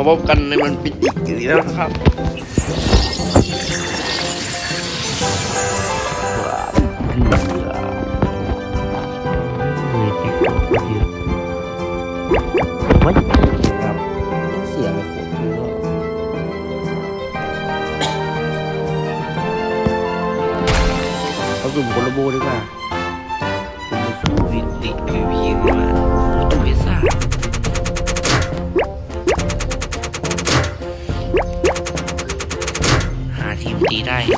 มาพบกันในมันปิติอยู่แล้วนะครับว้าวเบื่อเลยเทคโนโลยีวัดครับเสียไปโคตรเยอะเอาสุ่มคนละโบดีกว่าสุ่มวิติพีพีดีกว่าาที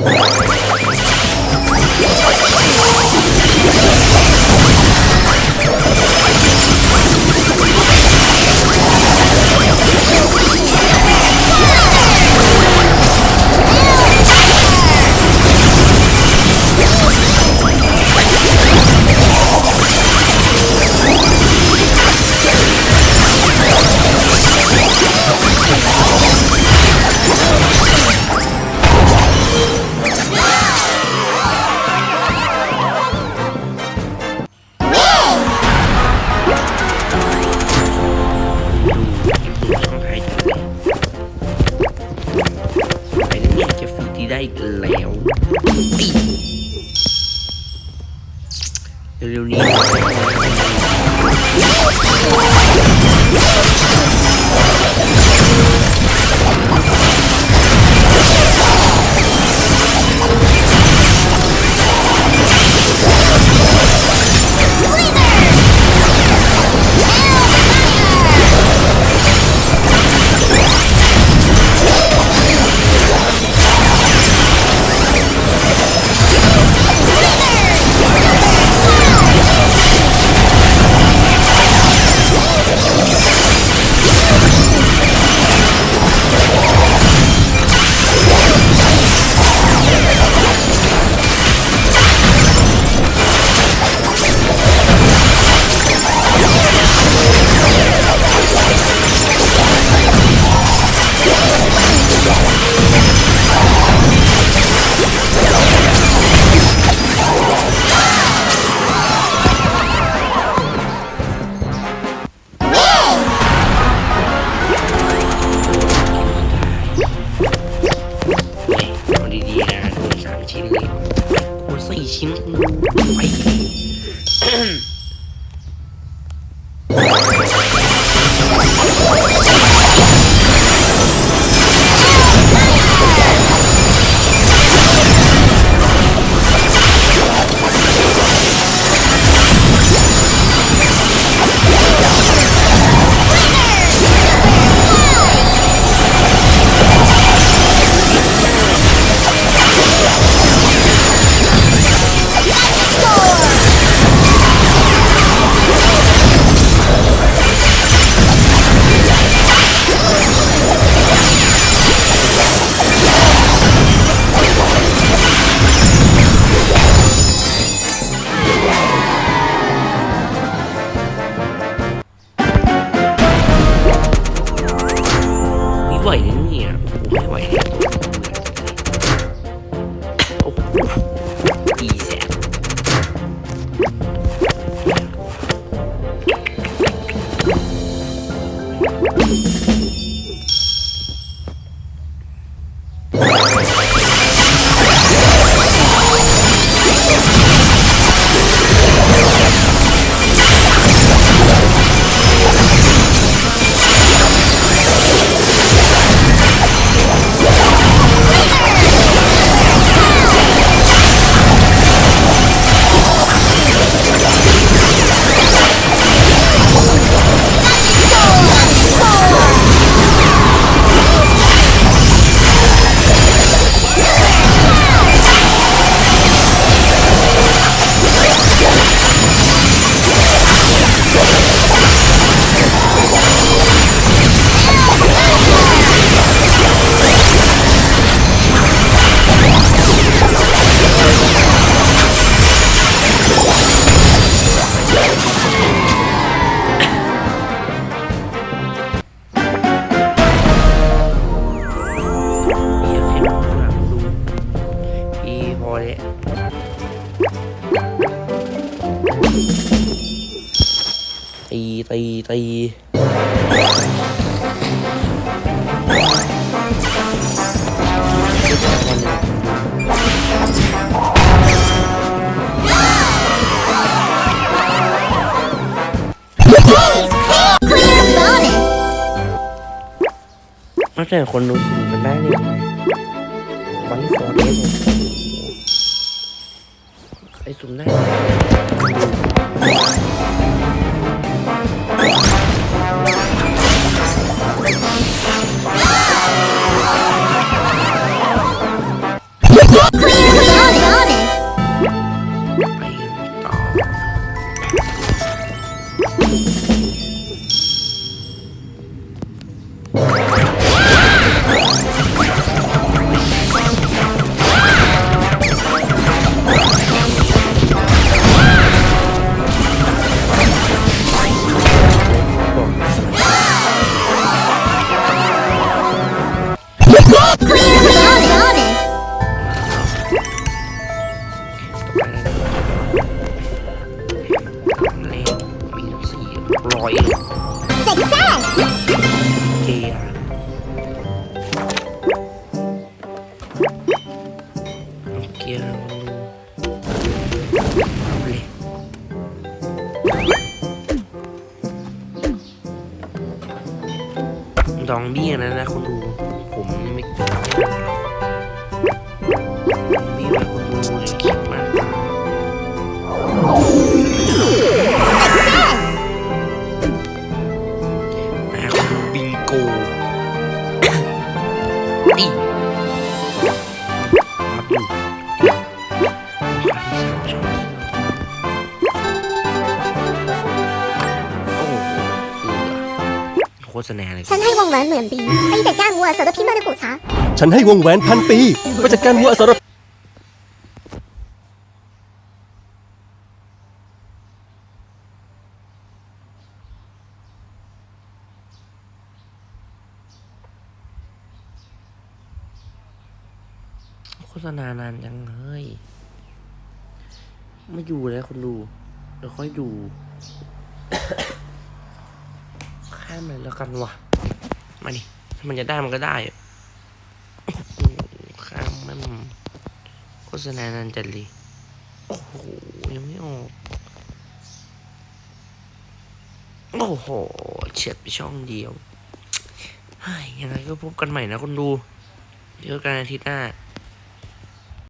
ดู อีกแล้วเร็วๆนี้ สี่ชิ้นไปตีตีนอกจากคนดูสูงกันได้เลยไวันนี้ฟอร์เอสใครสุ่มได้ ไดองเบี้ยนะนะคุณดู โฆษณาเลยฉันให้วงแหวนหมื่นปีไปจัดการวัวสารพิษมารุกุชาฉันให้วงแหวนพันปีไปจัดการวัวอสรโฆษณานานยังเฮ้ยไม่อยู่แล้วคนดูเดี๋ยวค่อยดู ข้มเลยแล้วกันวะมาดิถ้ามันจะได้มันก็ได้ข้ามมันโฆษณานานจัดเลยโอ้โหยังไม่ออกโอ้โหเฉียดไปช่องเดียวยังไงก็พบกันใหม่นะคนดูเจอกันอาทิตย์หน้า